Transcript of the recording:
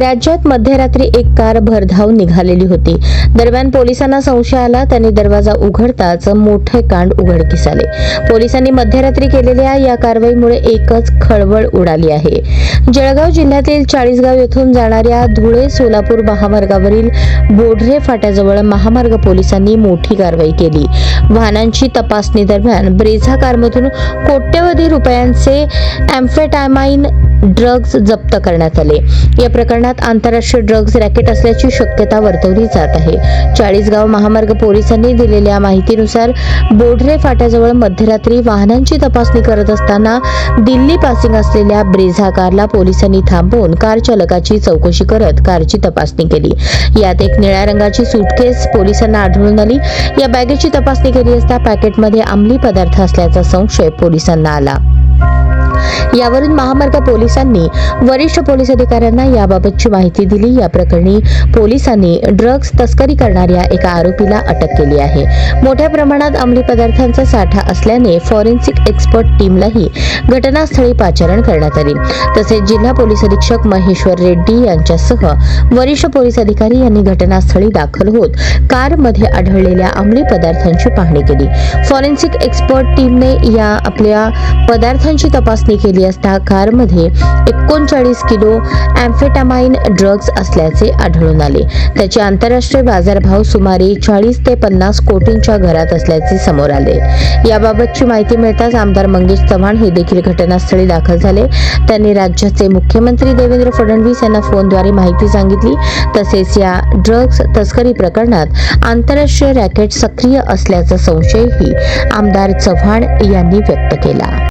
राज्यात मध्यरात्री एक कार भरधाव निघालेली होती. दरम्यान पोलिसांना संशय आला. त्यांनी दरवाजा उघडताच मोठे कांड उघडकीस आले. पोलिसांनी मध्यरात्री केलेल्या या कारवाईमुळे एकच खळबळ उडाली आहे. जळगाव जिल्ह्यातील चाळीसगाव येथून जाणाऱ्या धुळे सोलापूर महामार्गावरील बोढरे फाट्याजवळ महामार्ग पोलिसांनी मोठी कारवाई केली. वाहनांची तपासणी दरम्यान ब्रेझा कारमधून कोट्यवधी रुपयांचे अँफेटामाइन ड्रग्ज जप्त करण्यात आले. या प्रकरणात आंतरराष्ट्रीय ड्रग्ज रॅकेट असल्याची शक्यता वर्तवली जात आहे. चाळीसगाव महामार्ग पोलिसांनी दिलेल्या माहितीनुसार बोढरे फाट्याजवळ मध्यरात्री वाहनांची तपासणी करत असताना दिल्ली पासिंग असलेल्या ब्रेझा कारला पोलिसांनी थांबवून कार चालकाची चौकशी करत कारची तपासणी केली. यात एक निळ्या रंगाची सुटकेस पोलिसांना आढळून आली. या बॅगेची तपासणी केली असता पॅकेटमध्ये अंमली पदार्थ असल्याचा संशय पोलिसांना आला. यावरून महामार्ग पोलिसांनी वरिष्ठ पोलीस अधिकाऱ्यांना याबाबतची माहिती दिली. या प्रकरणी पोलिसांनी ड्रग्ज तस्करी करणाऱ्या एका आरोपीला अटक केली आहे. मोठ्या प्रमाणात अंमली पदार्थांचा साठा असल्याने फॉरेन्सिक एक्सपर्ट टीमलाही घटनास्थळी पाचारण करण्यात आली. तसेच जिल्हा पोलीस अधीक्षक महेश्वर रेड्डी यांच्यासह वरिष्ठ पोलीस अधिकारी यांनी घटनास्थळी दाखल होत कारमध्ये आढळलेल्या अंमली पदार्थांची पाहणी केली. फॉरेन्सिक एक्सपर्ट टीमने या आपल्या पदार्थांची तपासणी केली. असता कारमध्ये एकोणचाळीस किलो अँफेटामाइन ड्रग्ज असल्याचे आढळून आले. त्याचे आंतरराष्ट्रीय बाजारभाव सुमारे चाळीस ते पन्नास कोटींच्या घरात असल्याचे समोर आले. याबाबतची माहिती मिळताच आमदार मंगेश चव्हाण हे देखील घटनास्थळी दाखल झाले. त्यांनी राज्याचे मुख्यमंत्री देवेंद्र फडणवीस यांना फोनद्वारे माहिती सांगितली. तसेच या ड्रग्ज तस्करी प्रकरणात आंतरराष्ट्रीय रॅकेट सक्रिय असल्याचा संशयही आमदार चव्हाण यांनी व्यक्त केला.